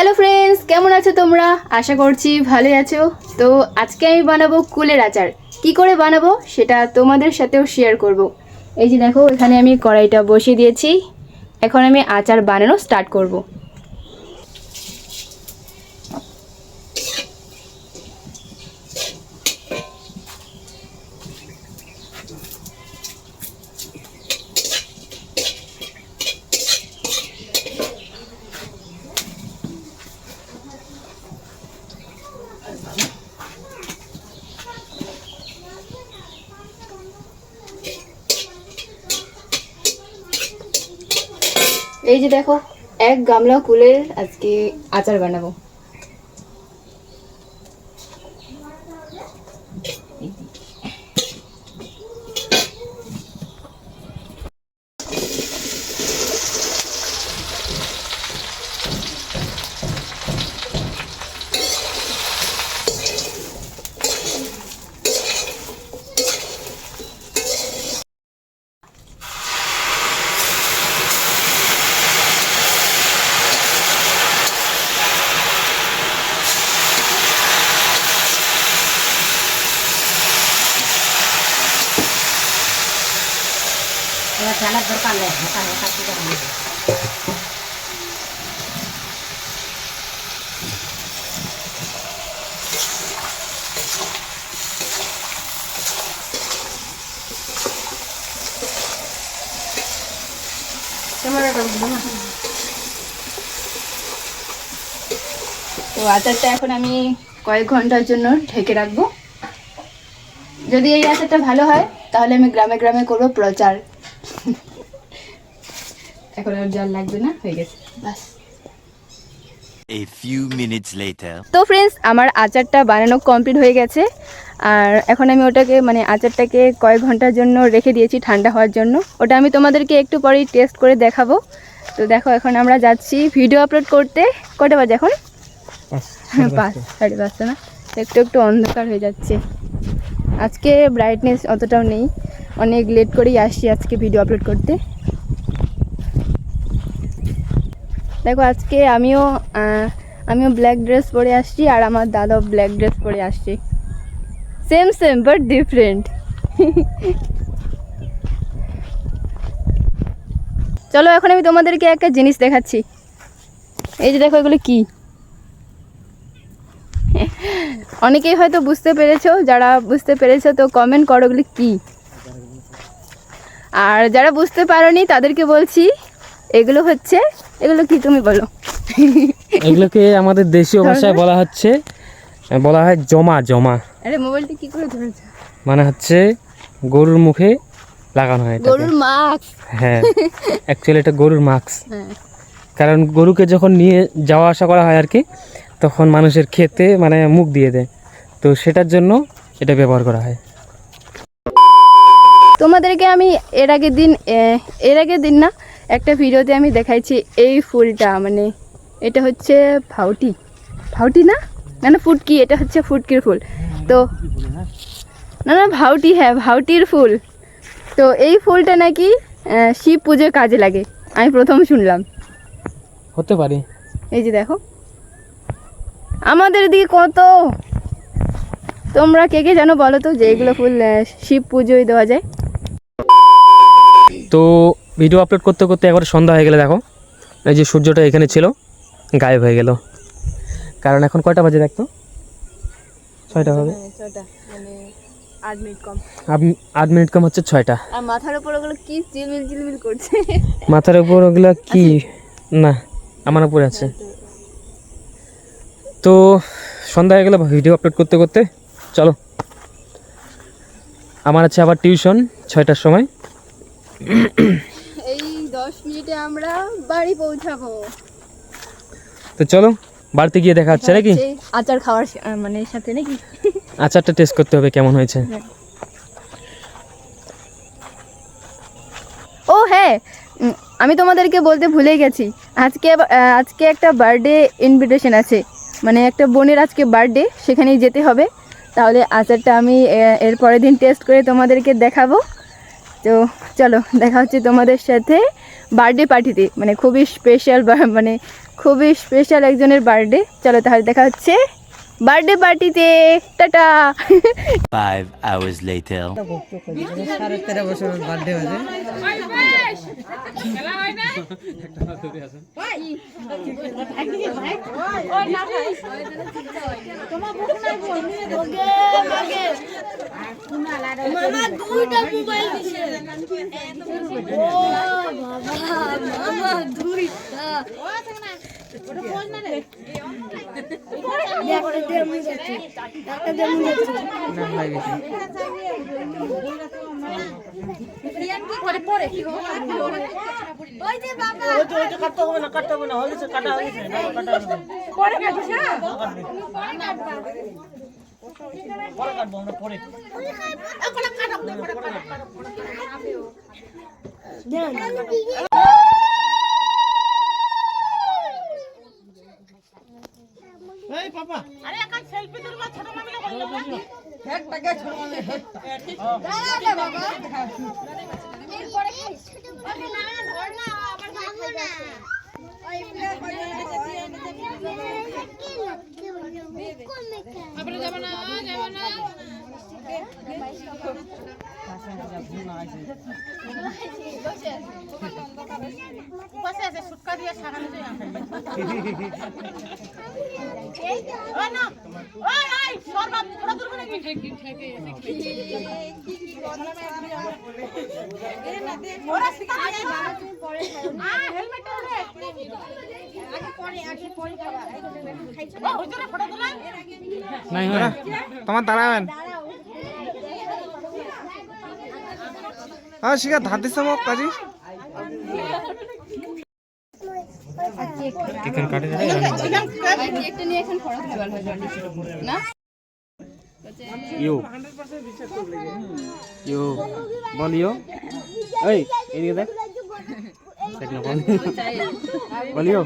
Hello friends কেমন আছো তোমরা? আশা করছি ভালোই আছো। তো আজকে আমি বানাবো কুলের আচার। কি করে বানাবো সেটা তোমাদের সাথেও শেয়ার করব। এই যে দেখো, এখানে আমি কড়াইটা বসিয়ে দিয়েছি। এখন আমি আচার বানানো স্টার্ট করব। এই যে দেখো এক গামলা কুলের আজকে আচার বানাবো। ফেলার দরকার নেই। হাঁটা হাঁটা উঠবে না। তো আচারটা এখন আমি কয়েক ঘণ্টার জন্য ঢেকে রাখব। যদি এই আচারটা ভালো হয়, তাহলে আমি গ্রামে গ্রামে করব প্রচার। এখন আর জল লাগবে না হয়ে গেছে। বাস। A few minutes later. তো ফ্রেন্ডস আমার আচারটা বানানো কমপ্লিট হয়ে গেছে। আর এখন আমি ওটাকে মানে আচারটাকে কয়েক ঘণ্টার জন্য রেখে দিয়েছি ঠান্ডা হওয়ার জন্য। ওটা আমি তোমাদেরকে একটু পরেই টেস্ট করে দেখাবো। তো দেখো এখন আমরা যাচ্ছি ভিডিও আপলোড করতে। কটা বাজে এখন? পাঁচ সাড়ে পাঁচটা না? একটু একটু অন্ধকার হয়ে যাচ্ছে। আজকে ব্রাইটনেস অতটাও নেই। অনেক লেট করেই আসছি আজকে ভিডিও আপলোড করতে। দেখো, আজকে আমিও আমিও ব্ল্যাক ড্রেস পরে আসছি আর আমার দাদাও ব্ল্যাক ড্রেস পরে আসছে। সেম সেম বাট ডিফারেন্ট চলো, এখন আমি তোমাদেরকে একটা জিনিস দেখাচ্ছি। এই যে দেখো, এগুলো কি? অনেকেই হয়তো বুঝতে পেরেছ, যারা বুঝতে পেরেছ তো কমেন্ট করো ওগুলো কি? আর যারা বুঝতে পারোনি তাদেরকে বলছি এগুলো হচ্ছে এগুলো কি তুমি বলো? এগুলোকে আমাদের দেশীয় ভাষায় বলা হচ্ছে বলা হয় জমা জমা। আরে মোবাইলটা কি করে ধরেছো? মানে হচ্ছে গরুর মুখে লাগানো হয়। গরুর মাস্ক। হ্যাঁ অ্যাকচুয়ালি এটা গরুর মাস্ক। হ্যাঁ। কারণ গরুকে যখন নিয়ে যাওয়া আসা করা হয় আর কি তখন মানুষের খেতে মানে মুখ দিয়ে দেয়। তো সেটার জন্য এটা ব্যবহার করা হয়। তোমাদেরকে আমি এর আগের দিন এর আগের দিন না একটা ভিডিওতে আমি দেখাইছি এই ফুলটা মানে এটা হচ্ছে ফাউটি ফাউটি না? না না ফুটকি এটা হচ্ছে ফুটকির ফুল। তো না না ভাউটি হ্যাঁ ভাউটির ফুল। তো এই ফুলটা নাকি শিব পুজোর কাজে লাগে। আমি প্রথম শুনলাম। হতে পারে। এই যে দেখো। আমাদের দিকে কত? তোমরা কে কে জানো বলো তো যে এগুলো ফুল শিব পুজোয় দেওয়া যায়? তো ভিডিও আপলোড করতে করতে একবার সন্ধ্যা হয়ে গেলে দেখো এই যে সূর্যটা এখানে ছিল গায়েব হয়ে গেল। কারণ এখন কয়টা বাজে দেখতো? ছয়টা হবে। ছয়টা। মানে আট মিনিট কম। আপ- আট মিনিট কম হচ্ছে ছয়টা। মাথার উপর ওগুলো কি চিলমিল চিলমিল করছে? মাথার উপর ওগুলো কি? না আমার উপরে আছে। তো সন্ধ্যা হয়ে গেল ভিডিও আপলোড করতে করতে চলো। আমার আছে আবার টিউশন ছয়টার সময়। এই দশ মিনিটে আমরা বাড়ি পৌঁছাবো। তো চলো বাড়িতে গিয়ে দেখা হচ্ছে নাকি? আচার খাওয়ার মানে সাথে নাকি? আচারটা টেস্ট করতে হবে কেমন হয়েছে? ও হ্যাঁ আমি তোমাদেরকে বলতে ভুলেই গেছি। আজকে আজকে একটা বার্থডে ইনভিটেশন আছে। মানে একটা বোনের আজকে বার্থডে সেখানেই যেতে হবে। তাহলে আচারটা আমি এর পরের দিন টেস্ট করে তোমাদেরকে দেখাবো। তো চলো দেখা হচ্ছে তোমাদের সাথে বার্থডে পার্টিতে মানে খুবই স্পেশাল মানে খুবই স্পেশাল একজনের বার্থডে চলো তাহলে দেখা হচ্ছে বার্থডে পার্টিতে টাটা! Five hours later. সাড়ে তেরো বছর বার্থডে হয়েছে। দিছে ও বাবা মামা দুইটা। না কাটতে হবে না কাটতে হবে না হয়ে গেছে কাটা হয়ে গেছে কাটা হয়ে গেছে পরে কাটবো, আমরা পরে। এই बाबा নাই তোমার দাঁড়াবেন হ্যাঁ শিখা ধার দিচ্ছে মোক কাজী। চিকেন কাটে নিয়ে এখন হয় না? ইউ। ইউ। বল ইউ। এই এদিকে দেখ। দেখ না বল বল ইউ।